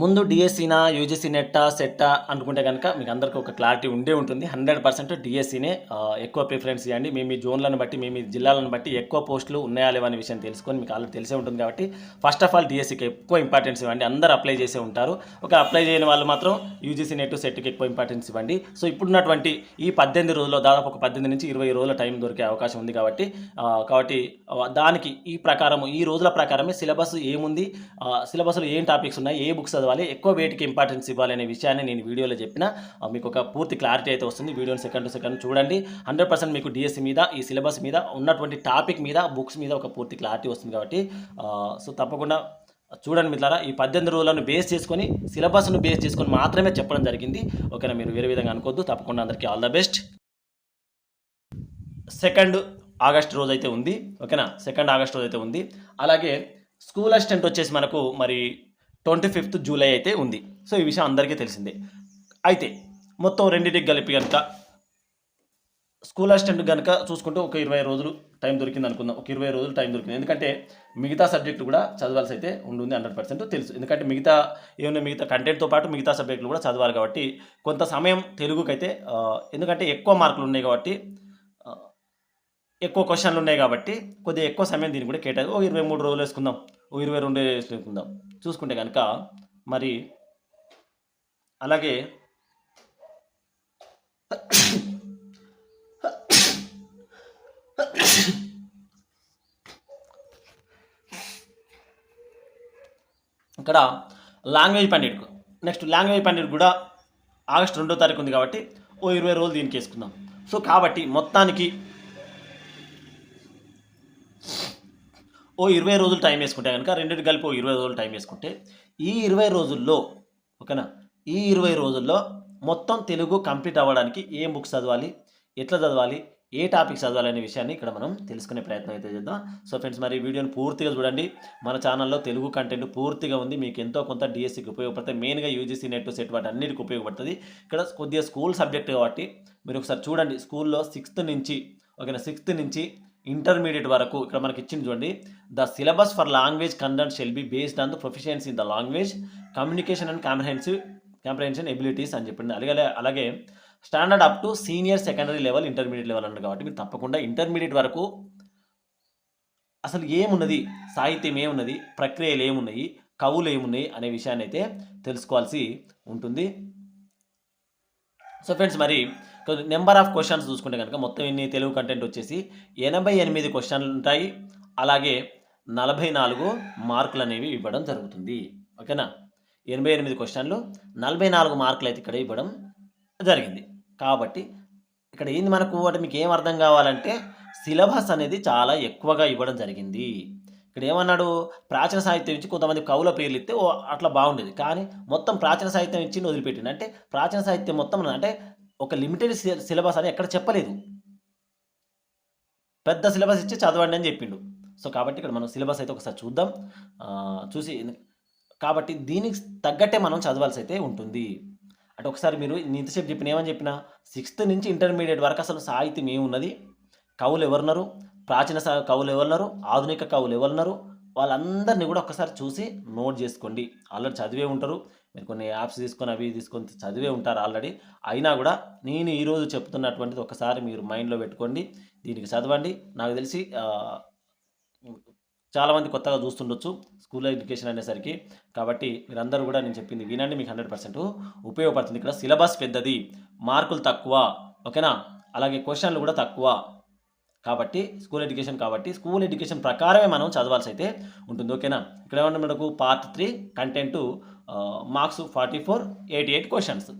ముందు డిఎస్సీనా యూజీసీ నెట్టా సెట్టా అనుకుంటే కనుక మీకు అందరికీ ఒక క్లారిటీ ఉండే ఉంటుంది. హండ్రెడ్ పర్సెంట్ డిఎస్సీనే ఎక్కువ ప్రిఫరెన్స్ ఇవ్వండి. మీ మీ జోన్లను బట్టి మీ మీ జిల్లాలను బట్టి ఎక్కువ పోస్టులు ఉన్నాయా లేవా అనే విషయం తెలుసుకొని మీకు ఆల్రెడీ తెలిసే ఉంటుంది కాబట్టి ఫస్ట్ ఆఫ్ ఆల్ డిఎస్సీకి ఎక్కువ ఇంపార్టెన్స్ ఇవ్వండి. అందరూ అప్లై చేసే ఉంటారు. ఒక అప్లై చేయని వాళ్ళు మాత్రం యూజీసీ నెట్ సెట్కి ఎక్కువ ఇంపార్టెన్స్ ఇవ్వండి. సో ఇప్పుడున్నటువంటి ఈ పద్దెనిమిది రోజుల్లో దాదాపు ఒక పద్దెనిమిది నుంచి ఇరవై రోజుల టైం దొరికే అవకాశం ఉంది కాబట్టి కాబట్టి దానికి ఈ ప్రకారం ఈ రోజుల ప్రకారమే సిలబస్ ఏముంది? సిలబస్లో ఏం టాపిక్స్ ఉన్నాయి? ఏ బుక్స్ చదవాలి ఎక్కువ వెయిట్కి ఇంపార్టెన్స్ ఇవ్వాలి అనే విషయాన్ని నేను వీడియోలో చెప్పిన. మీకు ఒక పూర్తి క్లారిటీ అయితే వస్తుంది. వీడియోని సెకండ్ టు సెకండ్ చూడండి. హండ్రెడ్ పర్సెంట్ మీకు డిఎస్సి మీద ఈ సిలబస్ మీద ఉన్నటువంటి టాపిక్ మీద బుక్స్ మీద ఒక పూర్తి క్లారిటీ వస్తుంది కాబట్టి సో తప్పకుండా చూడండి మిత్రులారా. ఈ పద్దెనిమిది రోజులను బేస్ చేసుకొని సిలబస్ను బేస్ చేసుకొని మాత్రమే చెప్పడం జరిగింది. ఓకేనా మీరు వేరే విధంగా అనుకోవద్దు. తప్పకుండా అందరికీ all the best second August రోజు అయితే ఉంది. ఓకేనా సెకండ్ ఆగస్ట్ రోజు అయితే ఉంది. అలాగే స్కూల్ అసిస్టెంట్ వచ్చేసి మనకు మరి ట్వంటీ ఫిఫ్త్ జూలై అయితే ఉంది. సో ఈ విషయం అందరికీ తెలిసిందే. అయితే మొత్తం రెండింటికి కలిపి కనుక స్కూల్ అసిస్టెంట్ కనుక చూసుకుంటే ఒక ఇరవై రోజులు టైం దొరికింది అనుకుందాం. ఒక ఇరవై రోజులు టైం దొరికింది. ఎందుకంటే మిగతా సబ్జెక్టు కూడా చదవాల్సి అయితే ఉంటుంది హండ్రెడ్ పర్సెంట్ తెలుసు. ఎందుకంటే మిగతా ఏమైనా మిగతా కంటెంట్తో పాటు మిగతా సబ్జెక్టులు కూడా చదవాలి కాబట్టి కొంత సమయం తెలుగుకైతే ఎందుకంటే ఎక్కువ మార్కులు ఉన్నాయి కాబట్టి ఎక్కువ క్వశ్చన్లు ఉన్నాయి కాబట్టి కొద్దిగా ఎక్కువ సమయం దీన్ని కూడా కేటాయి. ఓ ఇరవై మూడు రోజులు వేసుకుందాం. ఓ ఇరవై రెండు వేసుకుందాం. చూసుకుంటే కనుక మరి అలాగే ఇక్కడ language pandit next language pandit కూడా ఆగస్ట్ రెండో తారీఖు ఉంది కాబట్టి ఓ ఇరవై రోజులు దీనికి వేసుకుందాం. సో కాబట్టి మొత్తానికి ఓ ఇరవై రోజులు టైం వేసుకుంటే కనుక రెండింటి కలిపి ఓ ఇరవై రోజులు టైం వేసుకుంటే ఈ ఇరవై రోజుల్లో ఓకేనా? ఈ ఇరవై రోజుల్లో మొత్తం తెలుగు కంప్లీట్ అవ్వడానికి ఏం బుక్స్ చదవాలి ఎట్లా చదవాలి ఏ టాపిక్ చదవాలి అనే విషయాన్ని ఇక్కడ మనం తెలుసుకునే ప్రయత్నం అయితే చేద్దాం. సో ఫ్రెండ్స్ మరి వీడియోని పూర్తిగా చూడండి. మన ఛానల్లో తెలుగు కంటెంట్ పూర్తిగా ఉంది. మీకు ఎంతో కొంత డిఎస్సికి ఉపయోగపడుతుంది మెయిన్గా యూజీసీ నెట్ సెట్ వాటి అన్నిటికి ఉపయోగపడుతుంది. ఇక్కడ కొద్దిగా స్కూల్ సబ్జెక్ట్ కాబట్టి మీరు ఒకసారి చూడండి. స్కూల్లో సిక్స్త్ నుంచి ఓకేనా? సిక్స్త్ నుంచి ఇంటర్మీడియట్ వరకు ఇక్కడ మనకి ఇచ్చింది చూడండి. The syllabus for language content shall be based on the proficiency in the language communication and comprehensive comprehension abilities అని చెప్పింది. అలాగే అలాగే standard up to senior secondary level intermediate level అన్నారు కాబట్టి మీరు తప్పకుండా ఇంటర్మీడియట్ వరకు అసలు ఏమున్నది? సాహిత్యం ఏమున్నది? ప్రక్రియలు ఏమున్నాయి? కవులు ఏమున్నాయి? అనే విషయాన్ని అయితే తెలుసుకోవాల్సి ఉంటుంది. సో ఫ్రెండ్స్ మరి నెంబర్ ఆఫ్ క్వశ్చన్స్ చూసుకుంటే కనుక మొత్తం ఇన్ని తెలుగు కంటెంట్ వచ్చేసి ఎనభై ఎనిమిది క్వశ్చన్లు ఉంటాయి. అలాగే నలభై నాలుగు మార్కులు అనేవి ఇవ్వడం జరుగుతుంది. ఓకేనా? ఎనభై ఎనిమిది క్వశ్చన్లు నలభై నాలుగు మార్కులు అయితే ఇక్కడ ఇవ్వడం జరిగింది. కాబట్టి ఇక్కడ ఏంది మనకు అంటే మీకు ఏం అర్థం కావాలంటే సిలబస్ అనేది చాలా ఎక్కువగా ఇవ్వడం జరిగింది. ఇక్కడ ఏమన్నాడు? ప్రాచీన సాహిత్యం ఇచ్చి కొంతమంది కవుల పేర్లు ఇస్తే అట్లా బాగుండేది. కానీ మొత్తం ప్రాచీన సాహిత్యం ఇచ్చి వదిలిపెట్టింది అంటే ప్రాచీన సాహిత్యం మొత్తం అంటే ఒక లిమిటెడ్ సిలబస్ అని ఎక్కడ చెప్పలేదు. పెద్ద సిలబస్ ఇచ్చి చదవండి అని చెప్పిండు. సో కాబట్టి ఇక్కడ మనం సిలబస్ అయితే ఒకసారి చూద్దాం. చూసి కాబట్టి దీనికి తగ్గట్టే మనం చదవాల్సి అయితే ఉంటుంది. అంటే ఒకసారి మీరు ఇంతసేపు చెప్పిన ఏమని చెప్పిన సిక్స్త్ నుంచి ఇంటర్మీడియట్ వరకు అసలు సాహిత్యం ఏమున్నది? కవులు ఎవరున్నారు? ప్రాచీన కవులు ఎవరున్నారు? ఆధునిక కవులు ఎవరున్నారు? వాళ్ళందరినీ కూడా ఒకసారి చూసి నోట్ చేసుకోండి. ఆల్రెడీ చదివే ఉంటారు. మీరు కొన్ని యాప్స్ తీసుకొని అవి తీసుకొని చదివే ఉంటారు ఆల్రెడీ. అయినా కూడా నేను ఈరోజు చెప్తున్నటువంటిది ఒకసారి మీరు మైండ్లో పెట్టుకోండి. దీనికి చదవండి. నాకు తెలిసి చాలామంది కొత్తగా చూస్తుండొచ్చు స్కూల్ ఎడ్యుకేషన్ అనేసరికి. కాబట్టి మీరందరూ కూడా నేను చెప్పింది వినండి మీకు హండ్రెడ్ పర్సెంట్ ఉపయోగపడుతుంది. ఇక్కడ సిలబస్ పెద్దది మార్కులు తక్కువ ఓకేనా? అలాగే క్వశ్చన్లు కూడా తక్కువ. కాబట్టి స్కూల్ ఎడ్యుకేషన్ కాబట్టి స్కూల్ ఎడ్యుకేషన్ ప్రకారమే మనం చదవాల్సి అయితే ఉంటుంది ఓకేనా? ఇక్కడ ఏమన్నా మనకు? Part three content marks forty four eighty eight questions.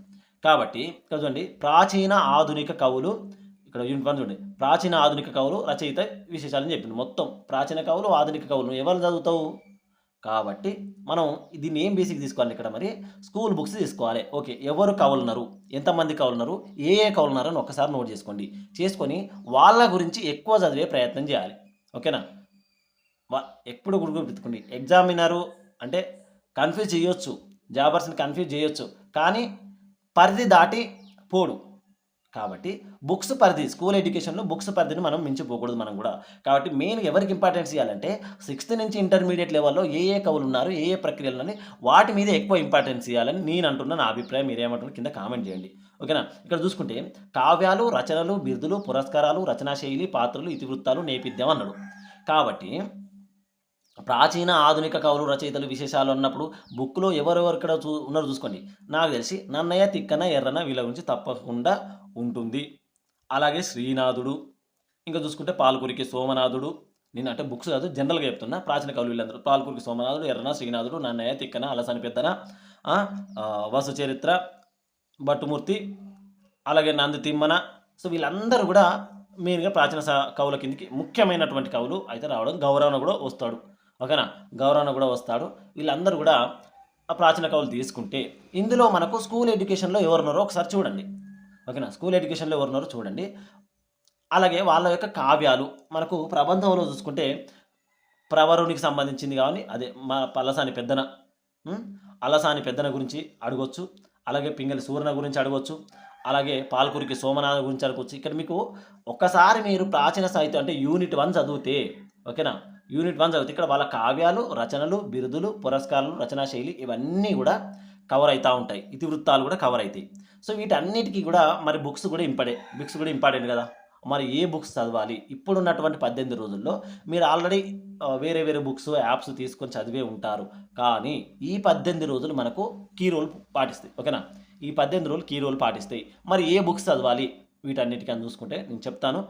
కాబట్టి ఇక్కడ చూడండి ప్రాచీన ఆధునిక కవులు ఇక్కడ యూనిట్ వన్ చూడండి ప్రాచీన ఆధునిక కవులు రచయిత విశేషాలని చెప్పింది. మొత్తం ప్రాచీన కవులు ఆధునిక కవులు ఎవరు చదువుతావు? కాబట్టి మనం దీన్ని ఏం బేసిక్ తీసుకోవాలి ఇక్కడ మరి? స్కూల్ బుక్స్ తీసుకోవాలి. ఓకే ఎవరు కవులున్నారు? ఎంతమంది కవులున్నారు? ఏ ఏ కవులున్నారు అని ఒకసారి నోట్ చేసుకోండి. చేసుకొని వాళ్ళ గురించి ఎక్కువ చదివే ప్రయత్నం చేయాలి. ఓకేనా? వా ఎప్పుడు గుర్తుపెట్టుకోండి ఎగ్జామినరు అంటే కన్ఫ్యూజ్ చేయొచ్చు. జాబర్స్ని కన్ఫ్యూజ్ చేయొచ్చు. కానీ పరిధి దాటి పోడు. కాబట్టి బుక్స్ పరిధి స్కూల్ ఎడ్యుకేషన్లో బుక్స్ పరిధిని మనం మించిపోకూడదు మనం కూడా. కాబట్టి మెయిన్ ఎవరికి ఇంపార్టెన్స్ ఇవ్వాలంటే సిక్స్త్ నుంచి ఇంటర్మీడియట్ లెవెల్లో ఏ ఏ కవులు ఉన్నారు ఏ ఏ ప్రక్రియలు ఉన్నాయి వాటి మీద ఎక్కువ ఇంపార్టెన్స్ ఇవ్వాలని నేను అంటున్న నా అభిప్రాయం. మీరేమంటున్నారు కింద కామెంట్ చేయండి. ఓకేనా? ఇక్కడ చూసుకుంటే కావ్యాలు రచనలు బిరుదులు పురస్కారాలు రచనా శైలి పాత్రలు ఇతివృత్తాలు నేపథ్యం అన్నాడు. కాబట్టి ప్రాచీన ఆధునిక కవులు రచయితలు విశేషాలు అన్నప్పుడు బుక్లో ఎవరెవరు ఇక్కడ చూ ఉన్నారో చూసుకోండి. నాకు తెలిసి నన్నయ్య తిక్కన ఎర్రన వీళ్ళ గురించి తప్పకుండా ఉంటుంది. అలాగే శ్రీనాథుడు ఇంకా చూసుకుంటే పాలకూరికి సోమనాథుడు. నేను అంటే బుక్స్ కాదు జనరల్గా చెప్తున్నా ప్రాచీన కవులు వీళ్ళందరూ. పాలకూరికి సోమనాథుడు ఎర్రన శ్రీనాథుడు నన్నయ్య తిక్కన అలసని పెద్దన వసు చరిత్ర భట్టుమూర్తి అలాగే నంది తిమ్మన. సో వీళ్ళందరూ కూడా మెయిన్గా ప్రాచీన స- కవుల కిందికి ముఖ్యమైనటువంటి కవులు అయితే రావడం గౌరవన కూడా వస్తాడు. ఓకేనా? గౌరవన కూడా వస్తాడు. వీళ్ళందరూ కూడా ఆ ప్రాచీన కవులు తీసుకుంటే ఇందులో మనకు స్కూల్ ఎడ్యుకేషన్లో ఎవరున్నారో ఒకసారి చూడండి. ఓకేనా? స్కూల్ ఎడ్యుకేషన్లో ఎవరున్నారో చూడండి. అలాగే వాళ్ళ యొక్క కావ్యాలు మనకు ప్రబంధంలో చూసుకుంటే ప్రవరునికి సంబంధించింది కానీ అదే మా పలసాని పెద్దన. అలసాని పెద్దన గురించి అడగొచ్చు. అలాగే పింగళి సూర్ణ గురించి అడగొచ్చు. అలాగే పాల్కురికి సోమనాథ గురించి అడగొచ్చు. ఇక్కడ మీకు ఒక్కసారి మీరు ప్రాచీన సాహిత్యం అంటే యూనిట్ వన్ చదివితే ఓకేనా? యూనిట్ వన్ చదివితే ఇక్కడ వాళ్ళ కావ్యాలు రచనలు బిరుదులు పురస్కారాలు రచనా శైలి ఇవన్నీ కూడా కవర్ అవుతూ ఉంటాయి. ఇతివృత్తాలు కూడా కవర్ అవుతాయి సో వీటన్నిటికీ కూడా మరి బుక్స్ కూడా ఇంపార్టెంట్ బుక్స్ కూడా ఇంపార్టెంట్ కదా. మరి ఏ బుక్స్ చదవాలి? ఇప్పుడున్నటువంటి పద్దెనిమిది రోజుల్లో మీరు ఆల్రెడీ వేరే వేరే బుక్స్ యాప్స్ తీసుకొని చదివే ఉంటారు. కానీ ఈ పద్దెనిమిది రోజులు మనకు కీ రోల్ పాటిస్తాయి. ఓకేనా? ఈ పద్దెనిమిది రోజులు కీ రోల్ పాటిస్తాయి. మరి ఏ బుక్స్ చదవాలి? వీటన్నిటికీ చూసుకుంటే నేను చెప్తాను.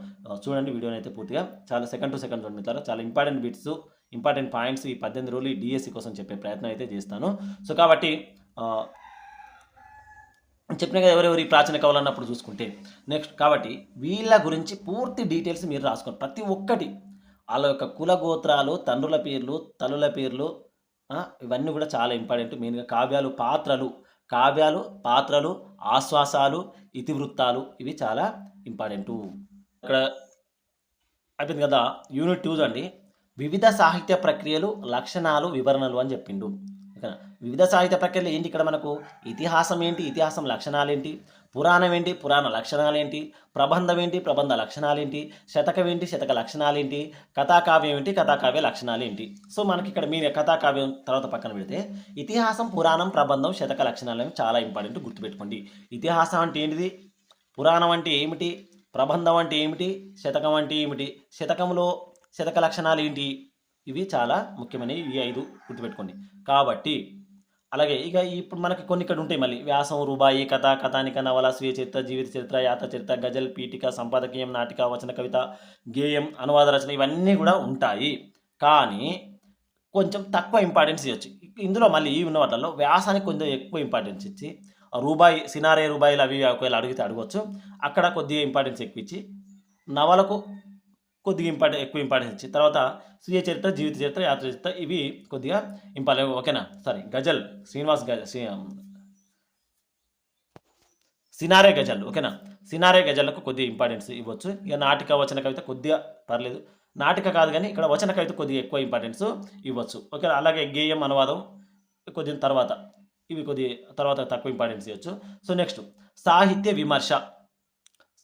చూడండి వీడియోని అయితే పూర్తిగా. చాలా సెకండ్ టు సెకండ్ చూడతారు చాలా ఇంపార్టెంట్ బిట్స్ ఇంపార్టెంట్ పాయింట్స్ ఈ పద్దెనిమిది రోజులు ఈ డిఎస్సి కోసం చెప్పే ప్రయత్నం అయితే చేస్తాను. సో కాబట్టి చెప్పిన కదా ఎవరెవరు ఈ ప్రాచీన కవులు అన్నప్పుడు చూసుకుంటే. నెక్స్ట్ కాబట్టి వీళ్ళ గురించి పూర్తి డీటెయిల్స్ మీరు రాసుకోండి. ప్రతి ఒక్కటి వాళ్ళ యొక్క కుల గోత్రాలు తండ్రుల పేర్లు తల్లుల పేర్లు ఇవన్నీ కూడా చాలా ఇంపార్టెంట్ మెయిన్గా కావ్యాలు పాత్రలు కావ్యాలు పాత్రలు ఆశ్వాసాలు ఇతివృత్తాలు ఇవి చాలా ఇంపార్టెంటు. ఇక్కడ అయిపోయింది కదా యూనిట్ టూ అండి. వివిధ సాహిత్య ప్రక్రియలు లక్షణాలు వివరణలు అని చెప్పిండు. వివిధ సాహిత్య ప్రక్రియలు ఏంటి ఇక్కడ మనకు? ఇతిహాసం ఏంటి? ఇతిహాసం లక్షణాలు ఏంటి? పురాణం ఏంటి పురాణ లక్షణాలు ఏంటి ప్రబంధం ఏంటి ప్రబంధ లక్షణాలేంటి? శతకం ఏంటి శతక లక్షణాలేంటి? కథాకావ్యం ఏంటి కథాకావ్య లక్షణాలు ఏంటి సో మనకి ఇక్కడ మీరు కథాకావ్యం తర్వాత పక్కన పెడితే ఇతిహాసం పురాణం ప్రబంధం శతక లక్షణాలు చాలా ఇంపార్టెంట్ గుర్తుపెట్టుకోండి. ఇతిహాసం అంటే ఏంటిది? పురాణం అంటే ఏమిటి? ప్రబంధం అంటే ఏమిటి? శతకం అంటే ఏమిటి? శతకంలో శతక లక్షణాలు ఏంటి ఇవి చాలా ముఖ్యమైనవి ఈ ఐదు గుర్తుపెట్టుకోండి. కాబట్టి అలాగే ఇక ఇప్పుడు మనకి కొన్ని ఇక్కడ ఉంటాయి మళ్ళీ. వ్యాసం రూబాయి కథ కథానిక నవల స్వీయ చరిత్ర జీవిత చరిత్ర యాత చరిత్ర గజల్ పీఠిక సంపాదకీయం నాటిక వచన కవిత గేయం అనువాద రచన ఇవన్నీ కూడా ఉంటాయి. కానీ కొంచెం తక్కువ ఇంపార్టెన్స్ ఇవ్వచ్చు. ఇందులో మళ్ళీ ఈ ఉన్న వాటిల్లో వ్యాసానికి కొంచెం ఎక్కువ ఇంపార్టెన్స్ ఇచ్చి ఆ రూబాయి సినారే రూబాయిలు అవి ఒకవేళ అడిగితే అడగవచ్చు అక్కడ కొద్దిగా ఇంపార్టెన్స్ ఎక్కువ ఇచ్చి నవలకు కొద్దిగా ఇంపార్టెంట్ ఎక్కువ ఇంపార్టెన్స్ ఇచ్చి తర్వాత స్వీయ చరిత్ర జీవిత చరిత్ర యాత్ర చరిత్ర ఇవి కొద్దిగా ఇంపార్టెంట్ ఓకేనా? సారీ గజల్ శ్రీనివాస్ గజ సినారే గజల్ ఓకేనా? సినారే గజల్కు కొద్దిగా ఇంపార్టెన్స్ ఇవ్వచ్చు. ఇక నాటిక వచన కవిత కొద్దిగా పర్లేదు. నాటిక కాదు కానీ ఇక్కడ వచన కవిత కొద్దిగా ఎక్కువ ఇంపార్టెన్స్ ఇవ్వచ్చు. ఓకే అలాగే గేయం అనువాదం కొద్దిగా తర్వాత ఇవి కొద్ది తర్వాత తక్కువ ఇంపార్టెన్స్ ఇవ్వచ్చు. సో నెక్స్ట్ సాహిత్య విమర్శ.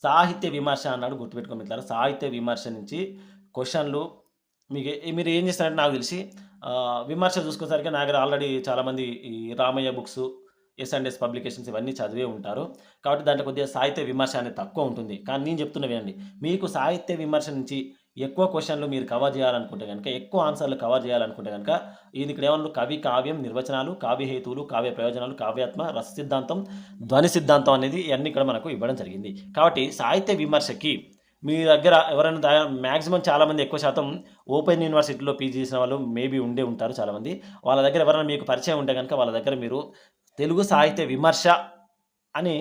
సాహిత్య విమర్శ అన్నాడు గుర్తుపెట్టుకోండి మిత్రులారా. సాహిత్య విమర్శ నుంచి క్వశ్చన్లు మీకు మీరు ఏం చేస్తారంటే నాకు తెలిసి విమర్శ చూసుకునేసరికి నా దగ్గర ఆల్రెడీ చాలామంది ఈ Ramayya books S and S publications ఇవన్నీ చదివే ఉంటారు. కాబట్టి దాంట్లో కొద్దిగా సాహిత్య విమర్శ అనేది తక్కువ ఉంటుంది. కానీ నేను చెప్తున్నా వినండి. మీకు సాహిత్య విమర్శ నుంచి ఎక్కువ క్వశ్చన్లు మీరు కవర్ చేయాలనుకుంటే కనుక ఎక్కువ ఆన్సర్లు కవర్ చేయాలనుకుంటే కనుక ఇది ఇక్కడ ఏమన్నా కవి కావ్యం నిర్వచనాలు కావ్య హేతువులు కావ్య ప్రయోజనాలు కావ్యాత్మ రస సిద్ధాంతం ధ్వని సిద్ధాంతం అనేది ఇవన్నీ ఇక్కడ మనకు ఇవ్వడం జరిగింది. కాబట్టి సాహిత్య విమర్శకి మీ దగ్గర ఎవరైనా మ్యాక్సిమం చాలామంది ఎక్కువ శాతం ఓపెన్ యూనివర్సిటీలో పీజీ చేసిన వాళ్ళు మేబీ ఉండే ఉంటారు చాలామంది. వాళ్ళ దగ్గర ఎవరైనా మీకు పరిచయం ఉంటే కనుక వాళ్ళ దగ్గర మీరు తెలుగు సాహిత్య విమర్శ అని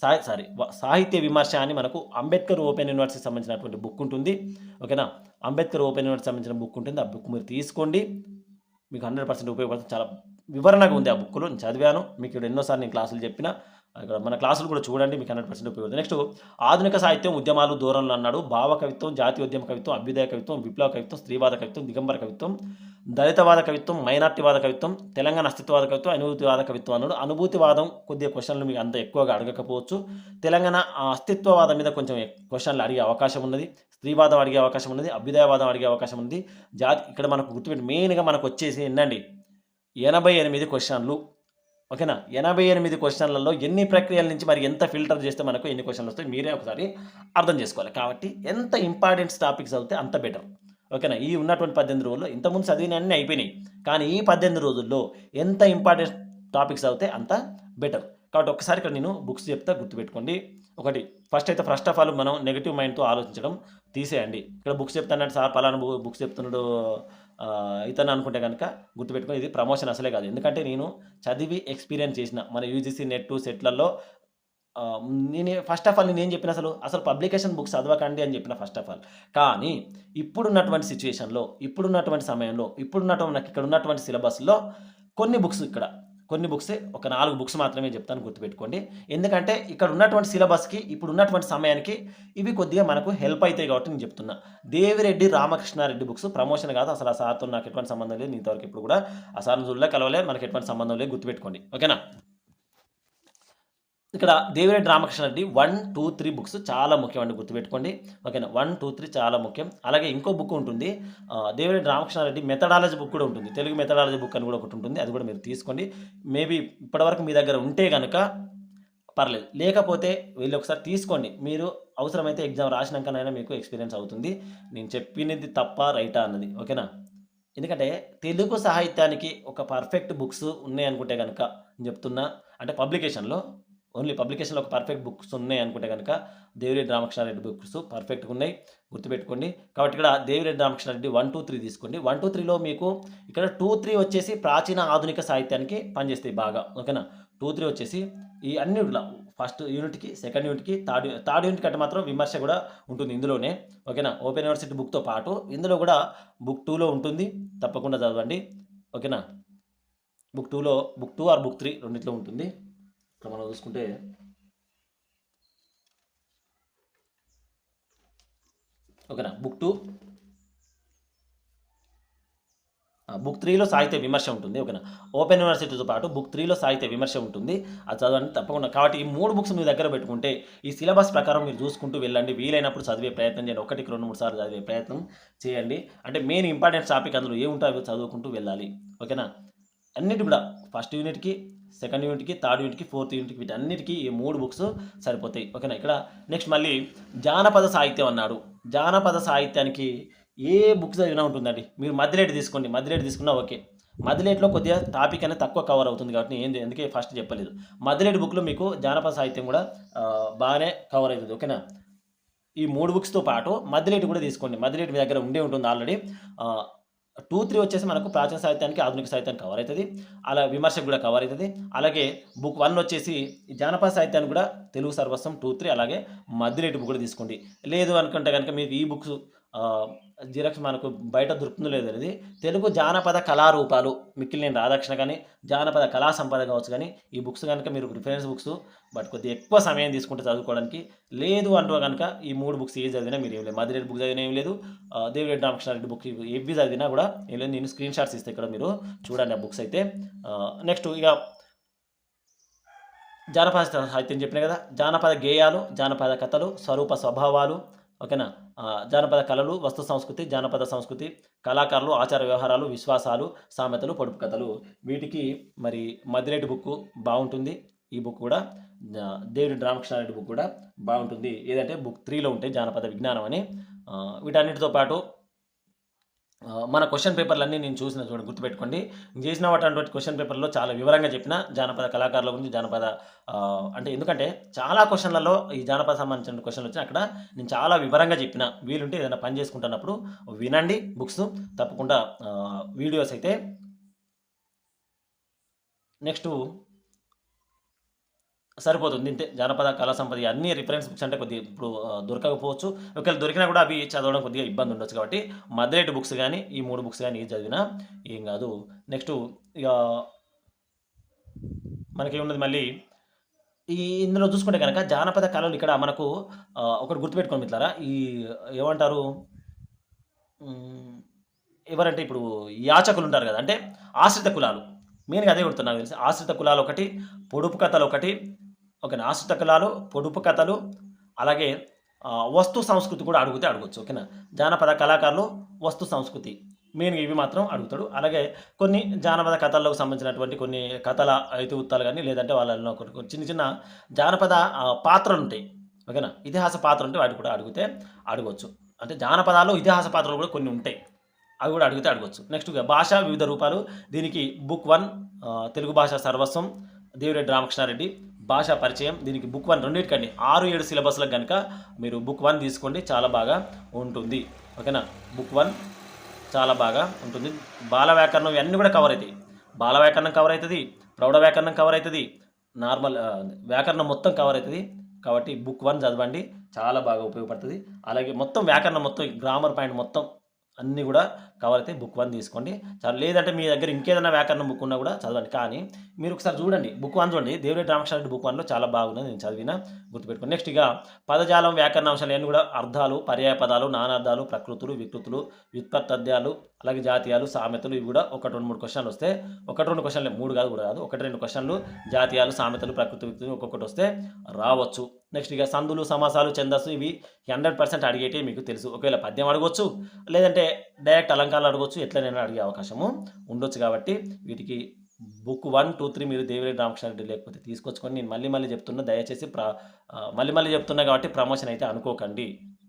సా సారీ సాహిత్య విమర్శ అని మనకు అంబేద్కర్ ఓపెన్ యూనివర్సిటీకి సంబంధించినటువంటి బుక్ ఉంటుంది. ఓకేనా? అంబేద్కర్ ఓపెన్ యూనివర్సిటీ సంబంధించిన బుక్ ఉంటుంది. ఆ బుక్ మీరు తీసుకోండి. మీకు హండ్రెడ్ పర్సెంట్ ఉపయోగపడుతుంది. చాలా వివరణగా ఉంది ఆ బుక్లో. నేను చదివాను. మీకు ఇక్కడ ఎన్నోసార్లు నేను క్లాసులు చెప్పిన. ఇక్కడ మన క్లాసులు కూడా చూడండి మీకు హండ్రెడ్ పర్సెంట్ ఉపయోగం నెక్స్ట్ ఆధునిక సాహిత్యం ఉద్యమాలు దూరంలో అన్నాడు. భావ కవిత్వం జాతీయోద్యమ కవిత్వం అభ్యుదయ కవిత్వం విప్లవ కవిత్వం స్త్రీవాద కవిత్వం దిగంబర కవిత్వం దళితవాద కవిత్వం మైనార్టీవాద కవిత్వం తెలంగాణ అస్తిత్వవాద కవిత్వం అనుభూతివాద కవిత్వం అన్నాడు. అనుభూతివాదం కొద్దిగా క్వశ్చన్లు మీకు అంత ఎక్కువగా అడగకపోవచ్చు. తెలంగాణ అస్తిత్వవాదం మీద కొంచెం క్వశ్చన్లు అడిగే అవకాశం ఉన్నది. స్త్రీవాదం అడిగే అవకాశం ఉన్నది. అభ్యుదయవాదం అడిగే అవకాశం ఉంది. జాతి ఇక్కడ మనకు గుర్తుపెట్టి మెయిన్గా మనకు వచ్చేసి ఏంటండి? ఎనభై ఎనిమిది క్వశ్చన్లు. ఓకేనా? ఎనభై ఎనిమిది క్వశ్చన్లలో ఎన్ని ప్రక్రియల నుంచి మరి ఎంత ఫిల్టర్ చేస్తే మనకు ఎన్ని క్వశ్చన్లు వస్తాయి మీరే ఒకసారి అర్థం చేసుకోవాలి. కాబట్టి ఎంత ఇంపార్టెంట్ టాపిక్స్ అవుతే అంత బెటర్ ఓకేనా? ఈ ఉన్నటువంటి పద్దెనిమిది రోజుల్లో ఇంతకుముందు చదివిన అన్నీ అయిపోయినాయి. కానీ ఈ పద్దెనిమిది రోజుల్లో ఎంత ఇంపార్టెంట్ టాపిక్స్ అవుతే అంత బెటర్ కాబట్టి ఒకసారి ఇక్కడ నేను బుక్స్ చెప్తా గుర్తుపెట్టుకోండి. ఒకటి ఫస్ట్ అయితే ఫస్ట్ ఆఫ్ ఆల్ మనం నెగిటివ్ మైండ్తో ఆలోచించడం తీసేయండి. ఇక్కడ బుక్స్ చెప్తానంటే సార్ పలానా బుక్స్ చెప్తున్నాడు ఇతను అనుకుంటే కనుక గుర్తుపెట్టుకుని ఇది ప్రమోషన్ అసలే కాదు. ఎందుకంటే నేను చదివి ఎక్స్పీరియన్స్ చేసిన మన యూజీసీ నెట్ సెట్లలో నేను ఫస్ట్ ఆఫ్ ఆల్ నేను ఏం చెప్పిన అసలు అసలు పబ్లికేషన్ బుక్స్ చదవకండి అని చెప్పిన ఫస్ట్ ఆఫ్ ఆల్ కానీ ఇప్పుడున్నటువంటి సిచ్యువేషన్లో ఇప్పుడున్నటువంటి సమయంలో ఇప్పుడున్నటువంటి నాకు ఇక్కడ ఉన్నటువంటి సిలబస్లో కొన్ని బుక్స్ ఇక్కడ కొన్ని బుక్స్ ఒక నాలుగు బుక్స్ మాత్రమే చెప్తాను గుర్తుపెట్టుకోండి. ఎందుకంటే ఇక్కడ ఉన్నటువంటి సిలబస్కి ఇప్పుడు ఉన్నటువంటి సమయానికి ఇవి కొద్దిగా మనకు హెల్ప్ అవుతాయి కాబట్టి నేను చెప్తున్నా. దేవిరెడ్డి రామకృష్ణారెడ్డి బుక్స్ ప్రమోషన్ కాదు. అసలు ఆ సార్తో నాకు ఎటువంటి సంబంధం లేదు. ఇంతవరకు ఇప్పుడు కూడా ఆ సార్ని చూడలే కలవలే మనకి ఎటువంటి సంబంధం లేదు. గుర్తుపెట్టుకోండి. ఓకేనా? ఇక్కడ Devireddy Ramakrishnareddy one two three books చాలా ముఖ్యం అండి గుర్తుపెట్టుకోండి. ఓకేనా? వన్ టూ త్రీ చాలా ముఖ్యం. అలాగే ఇంకో బుక్ ఉంటుంది. ఆ, దేవిరెడ్డి రామకృష్ణారెడ్డి మెథడాలజీ బుక్ కూడా ఉంటుంది. తెలుగు మెథడాలజీ బుక్ అని కూడా ఒకటి ఉంటుంది. అది కూడా మీరు తీసుకోండి. మేబీ ఇప్పటివరకు మీ దగ్గర ఉంటే కనుక పర్లేదు. లేకపోతే వీళ్ళు ఒకసారి తీసుకోండి. మీరు అవసరమైతే ఎగ్జామ్ రాసినాకనైనా మీకు ఎక్స్పీరియన్స్ అవుతుంది. నేను చెప్పినది తప్ప రైటా అన్నది. ఓకేనా? ఎందుకంటే తెలుగు సాహిత్యానికి ఒక పర్ఫెక్ట్ బుక్స్ ఉన్నాయి అనుకుంటే కనుక నేను చెప్తున్నా. అంటే పబ్లికేషన్లో ఓన్లీ పబ్లికేషన్లో ఒక పర్ఫెక్ట్ బుక్స్ ఉన్నాయి అనుకుంటే కనుక దేవిరెడ్డి రామకృష్ణారెడ్డి బుక్స్ పర్ఫెక్ట్గా ఉన్నాయి. గుర్తుపెట్టుకోండి. కాబట్టి ఇక్కడ Devireddy Ramakrishnareddy one two three తీసుకోండి. వన్ టూ త్రీలో మీకు ఇక్కడ టూ త్రీ వచ్చేసి ప్రాచీన ఆధునిక సాహిత్యానికి పనిచేస్తాయి బాగా. ఓకేనా? టూ త్రీ వచ్చేసి ఈ అన్ని ఫస్ట్ యూనిట్కి సెకండ్ యూనిట్కి థర్డ్ థర్డ్ యూనిట్ కంటే మాత్రం విమర్శ కూడా ఉంటుంది ఇందులోనే. ఓకేనా? ఓపెన్ యూనివర్సిటీ బుక్తో పాటు ఇందులో కూడా బుక్ టూలో ఉంటుంది. తప్పకుండా చదవండి. ఓకేనా? బుక్ టూలో book two or book three రెండిట్లో ఉంటుంది. ఇక్కడ మనం చూసుకుంటే ఓకేనా? Book two. బుక్ త్రీలో సాహిత్య విమర్శ ఉంటుంది ఓకేనా? ఓపెన్ యూనివర్సిటీతో పాటు బుక్ త్రీలో సాహిత్య విమర్శ ఉంటుంది. అది చదవండి తప్పకుండా. కాబట్టి ఈ మూడు బుక్స్ మీ దగ్గర పెట్టుకుంటే ఈ సిలబస్ ప్రకారం మీరు చూసుకుంటూ వెళ్ళండి. వీలైనప్పుడు చదివే ప్రయత్నం చేయండి. ఒకటికి రెండు మూడు సార్లు చదివే ప్రయత్నం చేయండి. అంటే మెయిన్ ఇంపార్టెంట్ టాపిక్ అందులో ఏముంటాయో చదువుకుంటూ వెళ్ళాలి ఓకేనా? అన్నిటి కూడా. ఫస్ట్ యూనిట్కి సెకండ్ యూనిట్కి థర్డ్ యూనిట్కి ఫోర్త్ యూనిట్కి వీటన్నిటికీ ఈ మూడు బుక్స్ సరిపోతాయి. ఓకేనా ఇక్కడ నెక్స్ట్ మళ్ళీ జానపద సాహిత్యం అన్నాడు. జానపద సాహిత్యానికి ఏ బుక్స్ చదివినా ఉంటుందండి. మీరు మధ్యలేట్ తీసుకోండి మధ్యలేట్ తీసుకున్నా ఓకే. మధ్యలేట్లో కొద్దిగా టాపిక్ అనేది తక్కువ కవర్ అవుతుంది కాబట్టి ఏంది? ఎందుకే ఫస్ట్ చెప్పలేదు. మధ్యలేట్ బుక్లో మీకు జానపద సాహిత్యం కూడా బాగానే కవర్ అవుతుంది. ఓకేనా ఈ మూడు బుక్స్తో పాటు మధ్యలేట్ కూడా తీసుకోండి. మధ్యలేట్ మీ దగ్గర ఉండే ఉంటుంది ఆల్రెడీ. టూ త్రీ వచ్చేసి మనకు ప్రాచీన సాహిత్యానికి ఆధునిక సాహిత్యానికి కవర్ అవుతుంది. అలా విమర్శకు కూడా కవర్ అవుతుంది. అలాగే బుక్ వన్ వచ్చేసి జానపద సాహిత్యాన్ని కూడా తెలుగు సర్వస్వం టూ త్రీ అలాగే మధ్యలేటి బుక్ కూడా తీసుకోండి. లేదు అనుకుంటే కనుక మీకు ఈ బుక్స్ జిరాక్స్ మనకు బయట దొరుకుతుందో లేదో అనేది తెలుగు జానపద కళారూపాలు మిక్కిలినేని రాధాకృష్ణ కానీ జానపద కళా సంపద కావచ్చు కానీ ఈ బుక్స్ కనుక మీరు రిఫరెన్స్ బుక్స్ బట్ కొద్దిగా ఎక్కువ సమయం తీసుకుంటే చదువుకోవడానికి లేదు అంటూ కనుక ఈ మూడు బుక్స్ ఏ చదివినా మీరు ఏం లేదు. మధురెడ్డి బుక్ చదివినా ఏం లేదు. దేవిరెడ్డి రామకృష్ణారెడ్డి బుక్ ఏవి చదివినా కూడా ఏం లేదు. నేను స్క్రీన్ షాట్స్ ఇస్తే ఇక్కడ మీరు చూడండి ఆ బుక్స్ అయితే. నెక్స్ట్ ఇక జానపద సాహిత్యం చెప్పిన కదా. జానపద గేయాలు జానపద కథలు స్వరూప స్వభావాలు ఓకేనా? జానపద కళలు వస్తు సంస్కృతి జానపద సంస్కృతి కళాకారులు ఆచార వ్యవహారాలు విశ్వాసాలు సామెతలు పొడుపు కథలు. వీటికి మరి మదిరెడ్డి బుక్ బాగుంటుంది. ఈ బుక్ కూడా దేవుడి రామకృష్ణారెడ్డి బుక్ కూడా బాగుంటుంది. ఏదంటే బుక్ త్రీలో ఉంటాయి జానపద విజ్ఞానం అని. వీటన్నిటితో పాటు మన క్వశ్చన్ పేపర్లన్నీ నేను చూసిన చూడండి గుర్తుపెట్టుకోండి. చేసిన అటువంటి క్వశ్చన్ పేపర్లో చాలా వివరంగా చెప్పిన జానపద కళాకారుల గురించి జానపద అంటే ఎందుకంటే చాలా క్వశ్చన్లలో ఈ జానపద సంబంధించిన క్వశ్చన్లు వచ్చిన అక్కడ నేను చాలా వివరంగా చెప్పిన. వీలుంటే ఏదైనా పని చేసుకుంటున్నప్పుడు వినండి బుక్స్. తప్పకుండా వీడియోస్ అయితే. నెక్స్ట్ సరిపోతుంది ఇంతే జానపద కళా సంపద అన్ని రిఫరెన్స్ బుక్స్ అంటే కొద్దిగా ఇప్పుడు దొరకకపోవచ్చు ఒకవేళ దొరికినా కూడా అవి చదవడం కొద్దిగా ఇబ్బంది ఉండొచ్చు కాబట్టి మదరేట్ బుక్స్ కానీ ఈ మూడు బుక్స్ కానీ ఏది చదివినా ఏం కాదు నెక్స్ట్ ఇక మనకేమున్నది మళ్ళీ ఈ ఇందులో చూసుకుంటే కనుక జానపద కళలు ఇక్కడ మనకు ఒకటి గుర్తుపెట్టుకోండి మిత్రులారా. ఈ ఏమంటారు? ఎవరంటే ఇప్పుడు యాచకులుంటారు కదా అంటే ఆశ్రిత కులాలు. మెయిన్‌గా అదే కొడుతున్నా తెలిసి. ఆశ్రిత కులాలు ఒకటి పొడుపు కథలు ఒకటి ఆశ్రిత నాసుతకలాలు పొడుపు కథలు, అలాగే వస్తు సంస్కృతి కూడా అడిగితే అడగచ్చు ఓకేనా. జానపద కళాకారులు, వస్తు సంస్కృతి. మెయిన్‌గా ఇవి మాత్రం అడుగుతాడు. అలాగే కొన్ని జానపద కథలకు సంబంధించినటువంటి కొన్ని కథల ఇతివృత్తాలు కానీ లేదంటే వాళ్ళలో కొన్ని చిన్న చిన్న జానపద పాత్రలు ఉంటాయి ఓకేనా. ఇతిహాస పాత్రలుంటే వాటి కూడా అడిగితే అడగవచ్చు అంటే జానపదాలు ఇతిహాస పాత్రలు కూడా కొన్ని ఉంటాయి. అవి కూడా అడిగితే అడగవచ్చు నెక్స్ట్ భాష వివిధ రూపాలు. దీనికి బుక్ వన్ తెలుగు భాష సర్వస్వం, దేవిరెడ్డి రామకృష్ణారెడ్డి భాషా పరిచయం. దీనికి బుక్ వన్ రెండింటికండి ఆరు ఏడు సిలబస్‌లకు కనుక మీరు బుక్ వన్ తీసుకోండి. చాలా బాగా ఉంటుంది. ఓకేనా. బుక్ వన్ చాలా బాగా ఉంటుంది. బాల వ్యాకరణం ఇవన్నీ కూడా కవర్ అవుతాయి బాల వ్యాకరణం కవర్ అవుతుంది ప్రౌఢ వ్యాకరణం కవర్ అవుతుంది నార్మల్ వ్యాకరణం మొత్తం కవర్ అవుతుంది కాబట్టి బుక్ వన్ చదవండి. చాలా బాగా ఉపయోగపడుతుంది అలాగే మొత్తం వ్యాకరణం మొత్తం గ్రామర్ పాయింట్ మొత్తం అన్నీ కూడా కావాలైతే బుక్ వన్ తీసుకోండి. చాలా లేదంటే మీ దగ్గర ఇంకేదైనా వ్యాకరణం బుక్ ఉన్నా కూడా చదవండి. కానీ మీరు ఒకసారి చూడండి. బుక్ వన్ చూడండి. దేవుడి రామకృష్ణ బుక్ వన్లో చాలా బాగున్నది. నేను చదివిన. గుర్తుపెట్టుకోండి. నెక్స్ట్ ఇక పదజాలం, వ్యాకరణ అంశాలు ఇయన్నీ కూడా అర్థాలు, పర్యాయ పదాలు, నానార్థాలు, ప్రకృతులు, వికృతులు, వ్యుత్పత్తధ్యాలు, అలాగే జాతీయాలు, సామెతలు ఇవి కూడా ఒకటి, రెండు మూడు క్వశ్చన్లు వస్తే ఒకటి, రెండు క్వశ్చన్లు మూడు కాదు కూడా కాదు. ఒకటి రెండు క్వశ్చన్లు జాతీయాలు, సామెతలు, ప్రకృతి, వ్యక్తులు ఒక్కొక్కటి వస్తే రావచ్చు. నెక్స్ట్ ఇక సందులు, సమాసాలు, ఛందస్సు ఇవి 100% అడిగేటివి మీకు తెలుసు. ఒకవేళ పద్యం అడగవచ్చు లేదంటే డైరెక్ట్ అలా అలంకారాలు అడగొచ్చు. ఎట్లనైనా అడిగే అవకాశము ఉండొచ్చు కాబట్టి వీటికి బుక్ 1, 2, 3 మీరు దేవిరెడ్డి రామకృష్ణారెడ్డి లేకపోతే తీసుకొచ్చుకొని నేను మళ్ళీ మళ్ళీ చెప్తున్నా. దయచేసి ప్ర మళ్ళీ మళ్ళీ చెప్తున్నా కాబట్టి ప్రమోషన్ అయితే అనుకోకండి.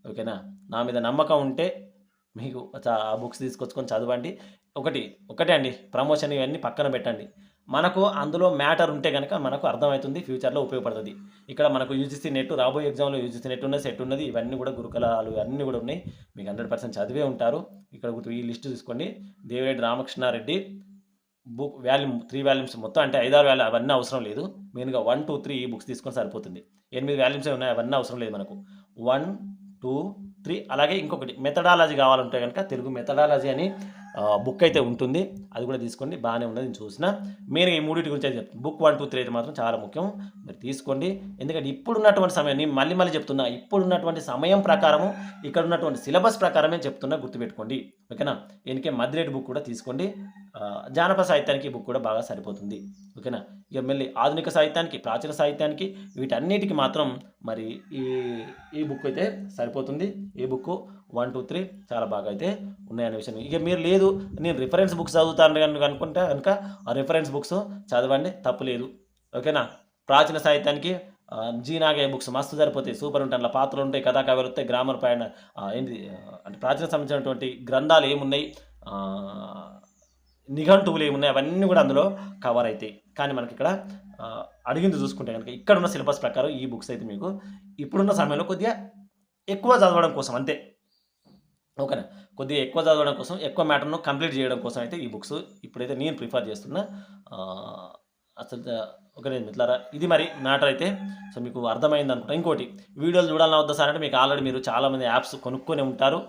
ఓకేనా. నా మీద నమ్మకం ఉంటే మీకు ఆ బుక్స్ తీసుకొచ్చుకొని చదవండి. ఒకటి ఒకటే అండి ప్రమోషన్ ఇవన్నీ పక్కన పెట్టండి. మనకు అందులో మ్యాటర్ ఉంటే కనుక మనకు అర్థమవుతుంది. ఫ్యూచర్‌లో ఉపయోగపడుతుంది ఇక్కడ మనకు యూజీసీ నెట్ రాబోయే ఎగ్జామ్‌లో యూజీసీ నెట్ ఉన్నది, సెట్ ఉన్నది. ఇవన్నీ కూడా గురుకులాలు అన్నీ కూడా ఉన్నాయి. మీకు 100% చదివే ఉంటారు. ఇక్కడ ఈ లిస్ట్ తీసుకోండి. Devireddy Ramakrishnareddy book volume three volumes మొత్తం అంటే ఐదారు వాల్యూ అవన్నీ అవసరం లేదు. మెయిన్‌గా 1, 2, 3 ఈ బుక్స్ తీసుకొని సరిపోతుంది. ఎనిమిది వాల్యూమ్స్ ఉన్నాయి. అవన్నీ అవసరం లేదు మనకు. 1, 2, 3 అలాగే ఇంకొకటి మెథడాలజీ కావాలంటే కనుక తెలుగు మెథడాలజీ అని బుక్ అయితే ఉంటుంది. అది కూడా తీసుకోండి. బాగానే ఉన్నది. నేను చూసిన. మెయిన్ ఈ మూడింటి గురించి అయితే చెప్తాను బుక్ 1, 2, 3 అయితే మాత్రం చాలా ముఖ్యం. మీరు తీసుకోండి. ఎందుకంటే ఇప్పుడున్నటువంటి సమయం నేను మళ్ళీ మళ్ళీ చెప్తున్నా. ఇప్పుడున్నటువంటి సమయం ప్రకారము ఇక్కడ ఉన్నటువంటి సిలబస్ ప్రకారమే చెప్తున్నా గుర్తుపెట్టుకోండి. ఓకేనా. ఎందుకే మద్దిరెడ్డి బుక్ కూడా తీసుకోండి. జానపద సాహిత్యానికి బుక్ కూడా బాగా సరిపోతుంది. ఓకేనా. ఇక మళ్ళీ ఆధునిక సాహిత్యానికి, ప్రాచీన సాహిత్యానికి వీటన్నిటికి మాత్రం మరి ఈ ఈ బుక్ అయితే సరిపోతుంది. ఈ బుక్ 1, 2, 3 చాలా బాగా అయితే ఉన్నాయనే విషయం. ఇక మీరు లేదు నేను రిఫరెన్స్ బుక్స్ చదువుతాను గనుక అనుకుంటే కనుక ఆ రిఫరెన్స్ బుక్స్ చదవండి. తప్పు లేదు. ఓకేనా. ప్రాచీన సాహిత్యానికి జీ నాగయ్య బుక్స్ మస్తు సరిపోతాయి. సూపర్ ఉంటాయి. అందులో పాత్రలుంటాయి, కథా కవితలు వస్తాయి. గ్రామర్ పైన ఏంటి అంటే ప్రాచీన సంబంధించినటువంటి గ్రంథాలు ఏమున్నాయి, నిఘంటువులు ఏమున్నాయి అవన్నీ కూడా అందులో కవర్ అవుతాయి కానీ మనకి ఇక్కడ అడిగింది చూసుకుంటే కనుక ఇక్కడ ఉన్న సిలబస్ ప్రకారం ఈ బుక్స్ అయితే మీకు ఇప్పుడున్న సమయంలో కొద్దిగా ఎక్కువ చదవడం కోసం అంతే. ఓకేనా. కొద్దిగా ఎక్కువ చదవడం కోసం, ఎక్కువ మ్యాటర్‌ను కంప్లీట్ చేయడం కోసం అయితే ఈ బుక్స్ ఇప్పుడైతే నేను ప్రిఫర్ చేస్తున్నా. అసలు ఓకేనా మిత్రులారా. ఇది మరి మ్యాటర్ అయితే. సో మీకు అర్థమైంది అనుకుంటా. ఇంకోటి వీడియోలు చూడాలని వద్దా సార్ అంటే మీకు ఆల్రెడీ మీరు చాలామంది యాప్స్ కొనుక్కొని ఉంటారు.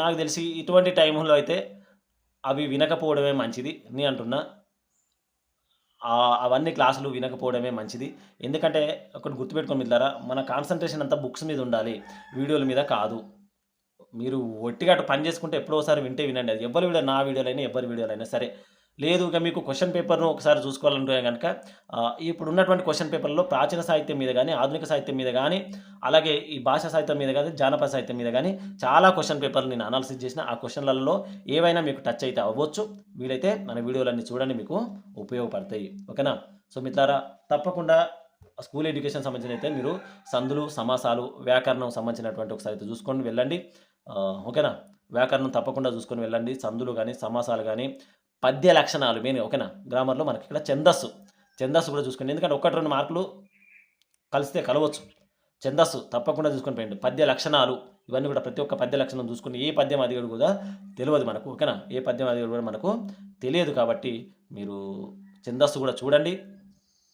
నాకు తెలిసి ఇటువంటి టైంలో అయితే అవి వినకపోవడమే మంచిది. నేను అంటున్నా. అవన్నీ క్లాసులు వినకపోవడమే మంచిది. ఎందుకంటే ఒకటి గుర్తుపెట్టుకోండి మిత్రులారా. మన కాన్సంట్రేషన్ అంతా బుక్స్ మీద ఉండాలి. వీడియోల మీద కాదు. మీరు ఒట్టిగా అటు పని చేసుకుంటే ఎప్పుడో ఒకసారి వింటే వినండి. అది ఎవరి వీడియో నా వీడియోలైనా, ఎవరి వీడియోలైనా సరే. లేదు ఇక మీకు క్వశ్చన్ పేపర్‌ను ఒకసారి చూసుకోవాలంటే కనుక ఇప్పుడు ఉన్నటువంటి క్వశ్చన్ పేపర్‌లో ప్రాచీన సాహిత్యం మీద కానీ ఆధునిక సాహిత్యం మీద కానీ అలాగే ఈ భాషా సాహిత్యం మీద కానీ జానపద సాహిత్యం మీద కానీ చాలా క్వశ్చన్ పేపర్‌లు నేను అనాలిసిస్ చేసిన. ఆ క్వశ్చన్లలో ఏవైనా మీకు టచ్ అయితే అవ్వచ్చు. వీలైతే మన వీడియోలన్నీ చూడండి మీకు ఉపయోగపడతాయి. ఓకేనా. సో మిత్రారా తప్పకుండా స్కూల్ ఎడ్యుకేషన్ సంబంధించిన అయితే మీరు సందులు, సమాసాలు, వ్యాకరణం సంబంధించినటువంటి ఒకసారి అయితే చూసుకొని వెళ్ళండి. ఓకేనా. వ్యాకరణం తప్పకుండా చూసుకొని వెళ్ళండి. సందులు కానీ సమాసాలు కానీ పద్య లక్షణాలు మెయిన్ ఓకేనా. గ్రామర్‌లో మనకి ఇక్కడ ఛందస్సు. ఛందస్సు కూడా చూసుకోండి. ఎందుకంటే 1, 2 మార్కులు కలిస్తే కలవచ్చు. ఛందస్సు తప్పకుండా చూసుకొని పోయండి. పద్య లక్షణాలు ఇవన్నీ కూడా ప్రతి ఒక్క పద్య లక్షణం చూసుకుని ఏ పద్యం అధిగడు కూడా తెలియదు మనకు. ఓకేనా. ఏ పద్యం అది కూడా మనకు తెలియదు కాబట్టి మీరు ఛందస్సు కూడా చూడండి.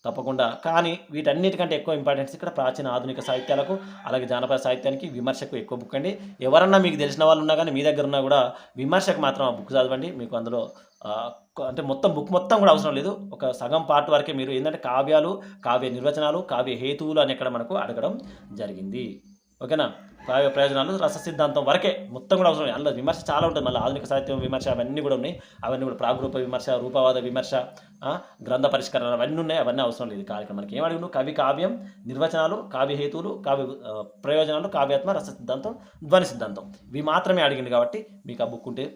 తప్పకుండా. కానీ వీటన్నిటికంటే ఎక్కువ ఇంపార్టెన్స్ ఇక్కడ ప్రాచీన, ఆధునిక సాహిత్యాలకు, అలాగే జానపద సాహిత్యానికి, విమర్శకు ఎక్కువ బుక్ అండి. ఎవరన్నా మీకు తెలిసిన వాళ్ళు ఉన్నా కానీ మీ దగ్గర ఉన్నా కూడా విమర్శకు మాత్రం ఆ బుక్ చదవండి. మీకు అందులో అంటే మొత్తం బుక్ మొత్తం కూడా అవసరం లేదు ఒక సగం పార్ట్ వరకే మీరు ఏంటంటే కావ్యాలు కావ్య నిర్వచనాలు కావ్య హేతువులు అని ఇక్కడ మనకు అడగడం జరిగింది ఓకేనా కావ్య ప్రయోజనాలు రస సిద్ధాంతం వరకే. మొత్తం కూడా అవసరం అందులో విమర్శ చాలా ఉంటుంది. మళ్ళీ ఆధునిక సాహిత్యం విమర్శ అవన్నీ కూడా ఉన్నాయి. అవన్నీ కూడా ప్రాగ్రూప విమర్శ రూపవాద విమర్శ గ్రంథ పరిష్కరణ అవన్నీ ఉన్నాయి. అవన్నీ అవసరం లేదు. ఈ కార్యక్రమానికి ఏం అడిగిన? కవి కావ్యం నిర్వచనాలు కావ్య హేతువులు కావ్య ప్రయోజనాలు కావ్యాత్మ రస సిద్ధాంతం ధ్వని సిద్ధాంతం. ఇవి మాత్రమే అడిగింది కాబట్టి మీకు ఆ బుక్ ఉంటే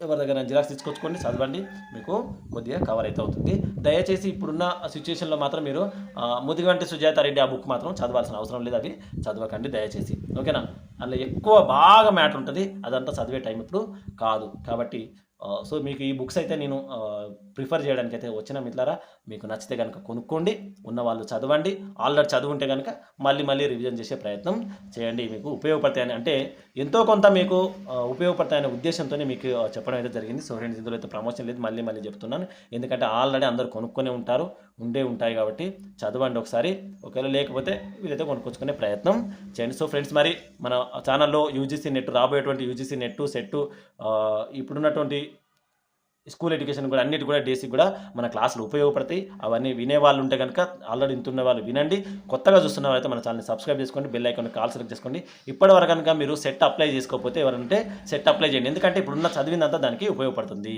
ఎవరి దగ్గర జిరాక్స్ తీసుకొచ్చుకోండి చదవండి మీకు కొద్దిగా కవర్ అయితే అవుతుంది. దయచేసి ఇప్పుడున్న సిచ్యువేషన్లో మాత్రం మీరు ఆ, ముదిగంటి సుజాత రెడ్డి ఆ బుక్ మాత్రం చదవాల్సిన అవసరం లేదు అవి చదవకండి దయచేసి. ఓకేనా? అందులో ఎక్కువ బాగా మ్యాటర్ ఉంటుంది. అదంతా చదివే టైం ఇప్పుడు కాదు. కాబట్టి సో మీకు ఈ బుక్స్ అయితే నేను ప్రిఫర్ చేయడానికి అయితే వచ్చిన మిత్రులారా మీకు నచ్చితే కనుక కొనుక్కోండి ఉన్న వాళ్ళు చదవండి ఆల్రెడీ చదువుంటే కనుక మళ్ళీ మళ్ళీ రివిజన్ చేసే ప్రయత్నం చేయండి మీకు ఉపయోగపడతాయని అంటే ఎంతో కొంత మీకు ఉపయోగపడతాయనే ఉద్దేశంతోనే మీకు చెప్పడం అయితే జరిగింది. సో ఫ్రెండ్స్ ఇందులో అయితే ప్రమోషన్ లేదు మళ్ళీ మళ్ళీ చెప్తున్నాను. ఎందుకంటే ఆల్రెడీ అందరూ కొనుక్కునే ఉంటారు. ఉండే ఉంటాయి కాబట్టి చదవండి ఒకసారి. ఒకవేళ లేకపోతే వీలైతే కొనుక్కొచ్చుకునే ప్రయత్నం చేయండి. సో ఫ్రెండ్స్ మరి మన ఛానల్లో యూజీసీ నెట్ రాబోయేటువంటి యూజీసీ నెట్ సెట్ ఇప్పుడున్నటువంటి స్కూల్ ఎడ్యుకేషన్ కూడా అన్నిటి కూడా డేస్కి కూడా మన క్లాసులు ఉపయోగపడతాయి. అవన్నీ వినే వాళ్ళు ఉంటే కనుక ఆల్రెడీ ఇంతున్న వాళ్ళు వినండి. కొత్తగా చూస్తున్న వాళ్ళైతే మన ఛానల్ని సబ్స్క్రైబ్ చేసుకోండి బెల్ ఐకాన్ కాల్ సెలెక్ట్ చేసుకోండి. ఇప్పటి వరకు కనుక మీరు సెట్ అప్లై చేసుకోకపోతే ఎవరంటే సెట్ అప్లై చేయండి. ఎందుకంటే ఇప్పుడున్న చదివిందంతా దానికి ఉపయోగపడుతుంది.